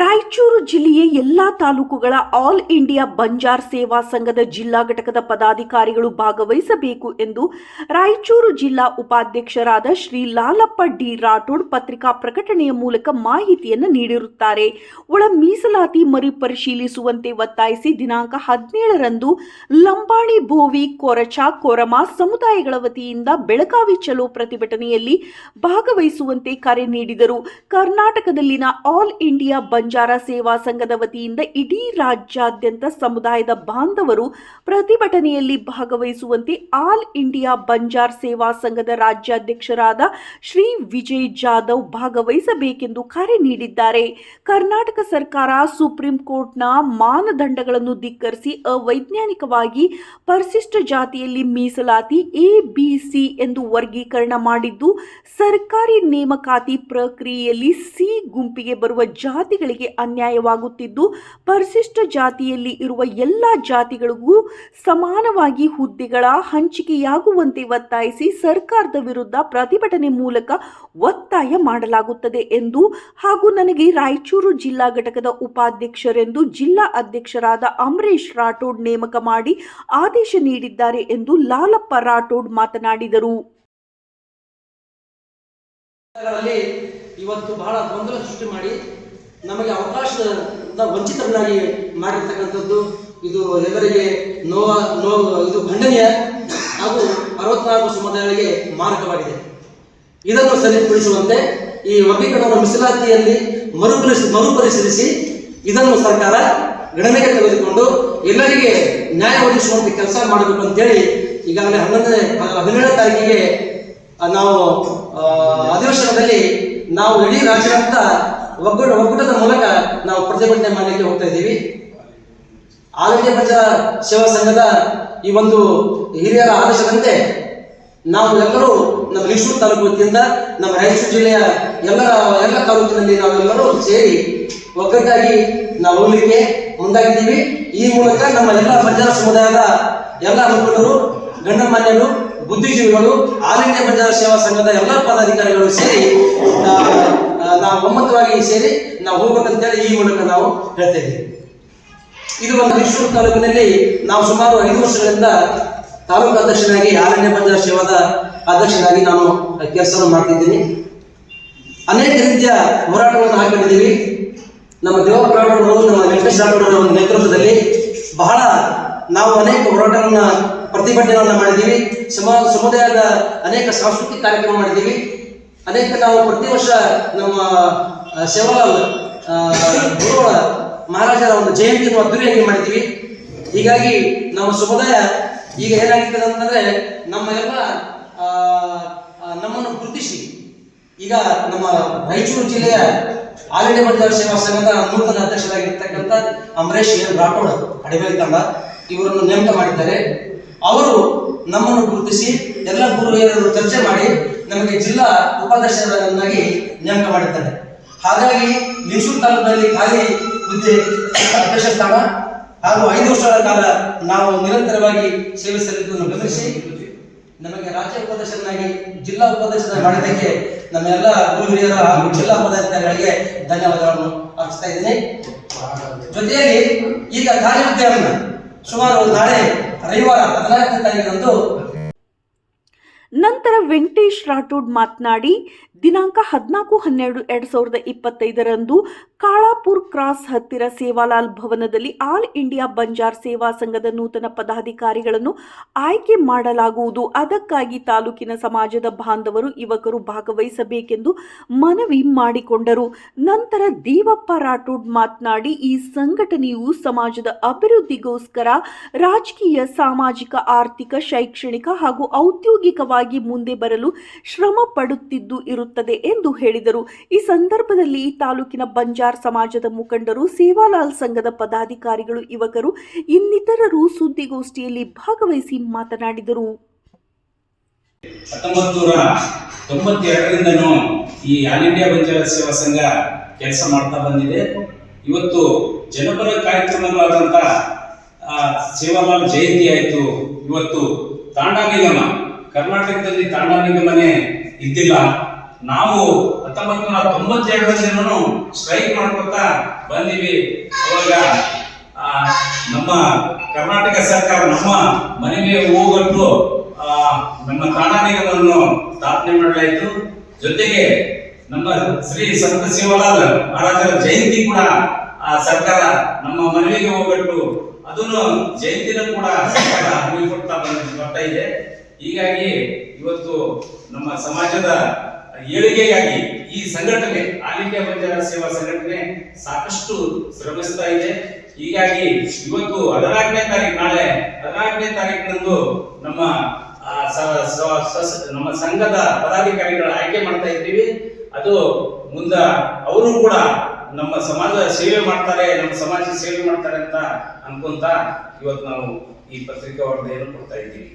ರಾಯಚೂರು ಜಿಲ್ಲೆಯ ಎಲ್ಲಾ ತಾಲೂಕುಗಳ ಆಲ್ ಇಂಡಿಯಾ ಬಂಜಾರ್ ಸೇವಾ ಸಂಘದ ಜಿಲ್ಲಾ ಘಟಕದ ಪದಾಧಿಕಾರಿಗಳು ಭಾಗವಹಿಸಬೇಕು ಎಂದು ರಾಯಚೂರು ಜಿಲ್ಲಾ ಉಪಾಧ್ಯಕ್ಷರಾದ ಶ್ರೀ ಲಾಲಪ್ಪ ಡಿ ರಾಠೋಡ್ ಪತ್ರಿಕಾ ಪ್ರಕಟಣೆಯ ಮೂಲಕ ಮಾಹಿತಿಯನ್ನು ನೀಡಿರುತ್ತಾರೆ. ಒಳ ಮೀಸಲಾತಿ ಮರುಪರಿಶೀಲಿಸುವಂತೆ ಒತ್ತಾಯಿಸಿ ದಿನಾಂಕ ಹದಿನೇಳರಂದು ಲಂಬಾಣಿ ಭೋವಿ ಕೊರಚ ಕೊರಮ ಸಮುದಾಯಗಳ ವತಿಯಿಂದ ಬೆಳಗಾವಿ ಚಲೋ ಪ್ರತಿಭಟನೆಯಲ್ಲಿ ಭಾಗವಹಿಸುವಂತೆ ಕರೆ ನೀಡಿದರು. ಕರ್ನಾಟಕದಲ್ಲಿನ ಆಲ್ ಇಂಡಿಯಾ ಬಂಜಾರ ಸೇವಾ ಸಂಘದ ವತಿಯಿಂದ ಇಡೀ ರಾಜ್ಯಾದ್ಯಂತ ಸಮುದಾಯದ ಬಾಂಧವರು ಪ್ರತಿಭಟನೆಯಲ್ಲಿ ಭಾಗವಹಿಸುವಂತೆ ಆಲ್ ಇಂಡಿಯಾ ಬಂಜಾರ್ ಸೇವಾ ಸಂಘದ ರಾಜ್ಯಾಧ್ಯಕ್ಷರಾದ ಶ್ರೀ ವಿಜಯ್ ಜಾಧವ್ ಭಾಗವಹಿಸಬೇಕೆಂದು ಕರೆ ನೀಡಿದ್ದಾರೆ. ಕರ್ನಾಟಕ ಸರ್ಕಾರ ಸುಪ್ರೀಂ ಕೋರ್ಟ್ನ ಮಾನದಂಡಗಳನ್ನು ಧಿಕ್ಕರಿಸಿ ಅವೈಜ್ಞಾನಿಕವಾಗಿ ಪರಿಶಿಷ್ಟ ಜಾತಿಯಲ್ಲಿ ಮೀಸಲಾತಿ ಎ, ಬಿ, ಸಿ ಎಂದು ವರ್ಗೀಕರಣ ಮಾಡಿದ್ದು, ಸರ್ಕಾರಿ ನೇಮಕಾತಿ ಪ್ರಕ್ರಿಯೆಯಲ್ಲಿ ಸಿ ಗುಂಪಿಗೆ ಬರುವ ಜಾತಿಗಳಿಗೆ ಅನ್ಯಾಯವಾಗುತ್ತಿದ್ದು, ಪರಿಶಿಷ್ಟ ಜಾತಿಯಲ್ಲಿ ಇರುವ ಎಲ್ಲ ಜಾತಿಗಳಿಗೂ ಸಮಾನವಾಗಿ ಹುದ್ದೆಗಳ ಹಂಚಿಕೆಯಾಗುವಂತೆ ಒತ್ತಾಯಿಸಿ ಸರ್ಕಾರದ ವಿರುದ್ಧ ಪ್ರತಿಭಟನೆ ಮೂಲಕ ಒತ್ತಾಯ ಮಾಡಲಾಗುತ್ತದೆ ಎಂದು ಹಾಗೂ ನನಗೆ ರಾಯಚೂರು ಜಿಲ್ಲಾ ಘಟಕದ ಉಪಾಧ್ಯಕ್ಷರೆಂದು ಜಿಲ್ಲಾ ಅಧ್ಯಕ್ಷರಾದ ಅಮರೇಶ್ ರಾಠೋಡ್ ನೇಮಕ ಮಾಡಿ ಆದೇಶ ನೀಡಿದ್ದಾರೆ ಎಂದು ಲಾಲಪ್ಪ ರಾಠೋಡ್ ಮಾತನಾಡಿದರು. ಇವತ್ತು ಬಹಳ ಗೊಂದಲ ಸೃಷ್ಟಿ ಮಾಡಿ ನಮಗೆ ಅವಕಾಶದ ವಂಚಿತರನ್ನಾಗಿ ಮಾಡಿರ್ತಕ್ಕಂಥದ್ದು ಇದು ಎಲ್ಲರಿಗೆ ನೋವ, ನೋವು, ಇದು ಖಂಡನೀಯ ಹಾಗೂ ಅರವತ್ನಾಲ್ಕು ಸಮುದಾಯಗಳಿಗೆ ಮಾರಕವಾಗಿದೆ. ಇದನ್ನು ಸರಿಪಡಿಸುವಂತೆ ಈ ವರ್ಗೀಕರಣ ಮೀಸಲಾತಿಯಲ್ಲಿ ಮರುಪರಿಸಿ ಮರುಪರಿಶೀಲಿಸಿ ಇದನ್ನು ಸರ್ಕಾರ ಗಣನೆಗೆ ತೆಗೆದುಕೊಂಡು ಎಲ್ಲರಿಗೆ ನ್ಯಾಯ ಒದಗಿಸುವಂತೆ ಕೆಲಸ ಮಾಡಬೇಕು ಅಂತೇಳಿ ಈಗಾಗಲೇ ಹನ್ನೊಂದನೇ ಹದಿನೇಳನೇ ತಾರೀಕಿಗೆ ನಾವು ಅಧಿವೇಶನದಲ್ಲಿ ನಾವು ಇಡೀ ರಾಜ್ಯಾದ್ಯಂತ ಒಗ್ಗೂಟ ಒಗ್ಗೂಟದ ಮೂಲಕ ನಾವು ಪ್ರತಿಭಟನೆ ಮಾಡಲಿಕ್ಕೆ ಹೋಗ್ತಾ ಇದ್ದೀವಿ. ಆರೋಗ್ಯ ಪ್ರಚಾರ ಸೇವಾ ಸಂಘದ ಈ ಒಂದು ಹಿರಿಯರ ಆದೇಶದಂತೆ ನಾವು ಎಲ್ಲರೂ ನಮ್ಮ ಮೈಸೂರು ತಾಲೂಕು ವತಿಯಿಂದ ನಮ್ಮ ರಾಯಚೂರು ಜಿಲ್ಲೆಯ ಎಲ್ಲ ಎಲ್ಲ ತಾಲೂಕಿನಲ್ಲಿ ನಾವೆಲ್ಲರೂ ಸೇರಿ ಒಗ್ಗಟ್ಟಾಗಿ ನಾವು ಹೋಗ್ಲಿಕ್ಕೆ ಮುಂದಾಗಿದ್ದೀವಿ. ಈ ಮೂಲಕ ನಮ್ಮ ಎಲ್ಲ ಬಂಜಾರ ಸಮುದಾಯದ ಎಲ್ಲ ಮುಖಂಡರು ಗಣ್ಯಮಾನ್ಯರು ಬುದ್ಧಿಜೀವಿಗಳು ಆಲ್ ಇಂಡಿಯಾ ಸೇವಾ ಸಂಘದ ಎಲ್ಲ ಪದಾಧಿಕಾರಿಗಳು ಸೇರಿ ನಾವು ಒಮ್ಮತವಾಗಿ ಸೇರಿ ನಾವು ಹೋಗ್ಬೇಕಂತೇಳಿ ಈ ಮೂಲಕ ನಾವು ಹೇಳ್ತಾ ಇದು ಒಂದು ಮೈಸೂರು ತಾಲೂಕಿನಲ್ಲಿ ನಾವು ಸುಮಾರು ಐದು ವರ್ಷಗಳಿಂದ ತಾಲೂಕು ಅಧ್ಯಕ್ಷನಾಗಿ ಆರಣ್ಯ ಬಂಜಾರ ಸೇವಾದ ಅಧ್ಯಕ್ಷನಾಗಿ ನಾನು ಕೆಲಸವನ್ನು ಮಾಡ್ತಿದ್ದೀನಿ. ಅನೇಕ ರೀತಿಯ ಹೋರಾಟಗಳನ್ನು ಹಾಕೊಂಡಿದ್ದೀವಿ ನಮ್ಮ ದೇವಪ್ಪ ರಾಠೋಡರು ನಮ್ಮ ವೆಂಕಟೇಶ್ ಒಂದು ನೇತೃತ್ವದಲ್ಲಿ ಬಹಳ ನಾವು ಅನೇಕ ಹೋರಾಟಗಳನ್ನ ಪ್ರತಿಭಟನೆಗಳನ್ನ ಮಾಡಿದ್ದೀವಿ. ಸಮ, ಸಮುದಾಯದ ಅನೇಕ ಸಾಂಸ್ಕೃತಿಕ ಕಾರ್ಯಕ್ರಮ ಮಾಡಿದ್ದೀವಿ. ಅನೇಕ ನಾವು ಪ್ರತಿ ವರ್ಷ ನಮ್ಮ ಶಿವಲಾಲ್ ಗುರುಗಳ ಮಹಾರಾಜರ ಒಂದು ಜಯಂತಿಯನ್ನು ಅದ್ದೂರಿಯಾಗಿ ಮಾಡ್ತೀವಿ. ಹೀಗಾಗಿ ನಮ್ಮ ಸಮುದಾಯ ಈಗ ಏನಾಗಿರ್ತದೆ ಅಂತಂದ್ರೆ ನಮ್ಮ ಎಲ್ಲ ನಮ್ಮನ್ನು ಗುರುತಿಸಿ. ಈಗ ನಮ್ಮ ರಾಯಚೂರು ಜಿಲ್ಲೆಯ ಆಲಡಿ ಬಂಜಾರ ಸೇವಾ ಸಂಘದ ನೂತನ ಅಧ್ಯಕ್ಷರಾಗಿರ್ತಕ್ಕಂಥ ಅಮರೇಶ್ ಎನ್ ರಾಠೋಡ್ ಅಡಿಬೇಲ್ ತಂಡ, ಇವರನ್ನು ನೇಮಕ ಮಾಡಿದ್ದಾರೆ. ಅವರು ನಮ್ಮನ್ನು ಗುರುತಿಸಿ ಎಲ್ಲ ಗುರು ಚರ್ಚೆ ಮಾಡಿ ನಮಗೆ ಜಿಲ್ಲಾ ಉಪಾಧ್ಯಕ್ಷರನ್ನಾಗಿ ನೇಮಕ ಮಾಡಿದ್ದಾರೆ ಹಾಗಾಗಿ ಲಿಂಗಸೂರು ತಾಲೂಕಿನಲ್ಲಿ ಖಾಲಿ ಹುದ್ದೆ ಅಧ್ಯಕ್ಷ ಸ್ಥಾನ ಹಾಗೂ ಐದು ವರ್ಷಗಳ ಕಾಲ ನಾವು ನಿರಂತರವಾಗಿ ಸೇವೆ ಸಲ್ಲಿಸುವುದನ್ನು ಗಮನಿಸಿ, ನಮಗೆ ರಾಜ್ಯ ಉಪಾಧ್ಯಕ್ಷರನ್ನಾಗಿ ಜಿಲ್ಲಾ ಉಪಾಧ್ಯಕ್ಷರನ್ನಾಗಿ ಮಾಡಿದ್ದಕ್ಕೆ ನಮ್ಮೆಲ್ಲ ಗುರು ಹಾಗೂ ಜಿಲ್ಲಾ ಪದಾಧಿಕಾರಿಗಳಿಗೆ ಧನ್ಯವಾದಗಳನ್ನು ಅರ್ಪಿಸ್ತಾ ಇದ್ದೀನಿ. ಜೊತೆಯಲ್ಲಿ ಈಗ ಕಾರ್ಯ ಸುಮಾರು ನಾಳೆ ರವಿವಾರ ಹದಿನಾಲ್ಕನೇ ತಾರೀಕಿನಂದು ನಂತರ ವೆಂಕಟೇಶ್ ರಾಠೋಡ್ ಮಾತನಾಡಿ, ದಿನಾಂಕ ಹದಿನಾಲ್ಕು ಹನ್ನೆರಡು ಎರಡು ಸಾವಿರದ ಇಪ್ಪತ್ತೈದರಂದು ಕಾಳಾಪುರ್ ಕ್ರಾಸ್ ಹತ್ತಿರ ಸೇವಾಲಾಲ್ ಭವನದಲ್ಲಿ ಆಲ್ ಇಂಡಿಯಾ ಬಂಜಾರ್ ಸೇವಾ ಸಂಘದ ನೂತನ ಪದಾಧಿಕಾರಿಗಳನ್ನು ಆಯ್ಕೆ ಮಾಡಲಾಗುವುದು. ಅದಕ್ಕಾಗಿ ತಾಲೂಕಿನ ಸಮಾಜದ ಬಾಂಧವರು, ಯುವಕರು ಭಾಗವಹಿಸಬೇಕೆಂದು ಮನವಿ ಮಾಡಿಕೊಂಡರು. ನಂತರ ದೇವಪ್ಪ ರಾಠೋಡ್ ಮಾತನಾಡಿ, ಈ ಸಂಘಟನೆಯು ಸಮಾಜದ ಅಭಿವೃದ್ಧಿಗೋಸ್ಕರ ರಾಜಕೀಯ, ಸಾಮಾಜಿಕ, ಆರ್ಥಿಕ, ಶೈಕ್ಷಣಿಕ ಹಾಗೂ ಔದ್ಯೋಗಿಕವಾಗಿ ಮುಂದೆ ಬರಲು ಶ್ರಮ ಪಡುತ್ತಿದ್ದು ಇರುತ್ತದೆ ಎಂದು ಹೇಳಿದರು. ಈ ಸಂದರ್ಭದಲ್ಲಿ ತಾಲೂಕಿನ ಬಂಜಾರ್ ಸಮಾಜದ ಮುಖಂಡರು, ಸೇವಾಲಾಲ್ ಸಂಘದ ಪದಾಧಿಕಾರಿಗಳು, ಯುವಕರು, ಇನ್ನಿತರರು ಸುದ್ದಿಗೋಷ್ಠಿಯಲ್ಲಿ ಭಾಗವಹಿಸಿ ಮಾತನಾಡಿದರು. ಈ ಆಲ್ ಇಂಡಿಯಾ ಬಂಜಾರ ಸೇವಾ ಸಂಘ ಕೆಲಸ ಮಾಡ್ತಾ ಬಂದಿದೆ. ಇವತ್ತು ಜನಪರ ಕಾರ್ಯಕ್ರಮಗಳಾದಂಥ ಸೇವಾಲಾಲ್ ಜಯಂತಿ ಆಯಿತು. ಇವತ್ತು ತಾಂಡಾ ನಿಗಮ ಕರ್ನಾಟಕದಲ್ಲಿ ತಾಂಡ ನಿಗಮನೆ ಇದ್ದಿಲ್ಲ. ನಾವು ಹತ್ತೊಂಬತ್ತು ನೂರ ತೊಂಬತ್ತೆರಡರಿಂದನೂ ಸ್ಟ್ರೈಕ್ ಮಾಡ್ಕೊತಾ ಬಂದಿವಿ. ಅವಾಗ ನಮ್ಮ ಕರ್ನಾಟಕ ಸರ್ಕಾರ ನಮ್ಮ ಮನೆಗೆ ಹೋಗಟ್ಟು ನಮ್ಮ ತಾಣ ನಿಗಮವನ್ನು ಸ್ಥಾಪನೆ ಮಾಡಲಾಯಿತು. ಜೊತೆಗೆ ನಮ್ಮ ಶ್ರೀ ಸಂತ ಶಿವಲಾಲ್ ಮಹಾರಾಜರ ಜಯಂತಿ ಕೂಡ, ಆ, ಸರ್ಕಾರ ನಮ್ಮ ಮನವಿಗೆ ಹೋಗಟ್ಟು ಅದನ್ನು ಜಯಂತಿನ ಕೂಡ ಸರ್ಕಾರ ಹಮ್ಮಿಕೊಡ್ತಾ ಬರ್ತಾ ಇದೆ. ಹೀಗಾಗಿ ಇವತ್ತು ನಮ್ಮ ಸಮಾಜದ ಏಳಿಗೆಗಾಗಿ ಈ ಸಂಘಟನೆ ಆಲ್ ಇಂಡಿಯಾ ಬಂಜಾರ ಸೇವಾ ಸಂಘಟನೆ ಸಾಕಷ್ಟು ಶ್ರಮಿಸ್ತಾ ಇದೆ. ಹೀಗಾಗಿ ಇವತ್ತು ಹದಿನಾಲ್ಕನೇ ತಾರೀಕು, ನಾಳೆ ಹದಿನಾಲ್ಕನೇ ತಾರೀಕಿನಂದು ನಮ್ಮ ನಮ್ಮ ಸಂಘದ ಪದಾಧಿಕಾರಿಗಳ ಆಯ್ಕೆ ಮಾಡ್ತಾ ಇದ್ದೀವಿ. ಅದು ಮುಂದ ಅವರು ಕೂಡ ನಮ್ಮ ಸಮಾಜ ಸೇವೆ ಮಾಡ್ತಾರೆ, ನಮ್ಮ ಸಮಾಜ ಸೇವೆ ಮಾಡ್ತಾರೆ ಅಂತ ಅನ್ಕೊಂತ ಇವತ್ತು ನಾವು ಈ ಪತ್ರಿಕಾ ವರದಿಯನ್ನು ಕೊಡ್ತಾ ಇದ್ದೀವಿ.